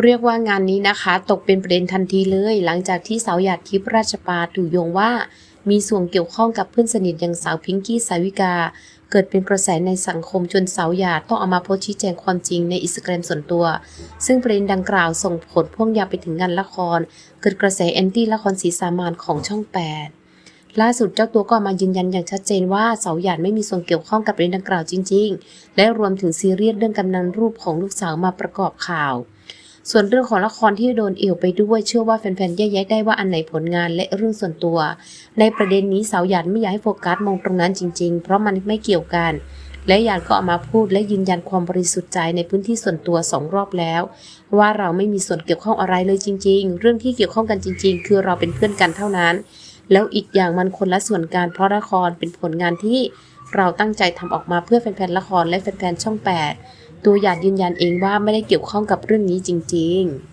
เรียกว่างานนี้นะคะ ตกเป็นประเด็นทันทีเลย หลังจากที่สาวหยาดทิพย์ราชปาถูกโยงว่า มีส่วนเกี่ยวข้องกับเพื่อนสนิทอย่างสาวพิงกี้สาวิกา เกิดเป็นกระแสในสังคมจนสาวหยาดต้องเอามาโพสชี้แจงความจริงในอินสตาแกรมส่วนตัว ซึ่งประเด็นดังกล่าวส่งผลพ่วงยาวไปถึงงานละคร เกิดกระแสแอนตี้ละครสีสามานของช่อง 8ล่าสุดเจ้าตัวก็มายืนยันอย่างชัดเจนว่าเสาหยาดไม่มีส่วนเกี่ยวข้องกับประเด็นดังกล่าวจริง ๆ และรวมถึงซีเรียสเรื่องกำนันรูปของลูกสาวมาประกอบข่าว ส่วนเรื่องของละครที่โดนเอี่ยวไปด้วยเชื่อว่าแฟนๆแยกแยะได้ว่าอันไหนผลงานและเรื่องส่วนตัว ในประเด็นนี้สาวหยาดไม่อยากให้โฟกัสมองตรงนั้นจริง ๆ เพราะมันไม่เกี่ยวกัน และหยาดก็ออกมาพูดและยืนยันความบริสุทธิ์ใจในพื้นที่ส่วนตัวสองรอบแล้ว ว่าเราไม่มีส่วนเกี่ยวข้องอะไรเลยจริง ๆ เรื่องที่เกี่ยวข้องกันจริง ๆ คือเราเป็นเพื่อนกันเท่านั้น แล้วอีกอย่างมันคนละส่วนกันเพราะละครเป็นผลงานที่เราตั้งใจทำออกมาเพื่อแฟนๆละครและแฟนๆช่อง 8 ตัวอย่างยืนยันเองว่าไม่ได้เกี่ยวข้องกับเรื่องนี้จริง ๆ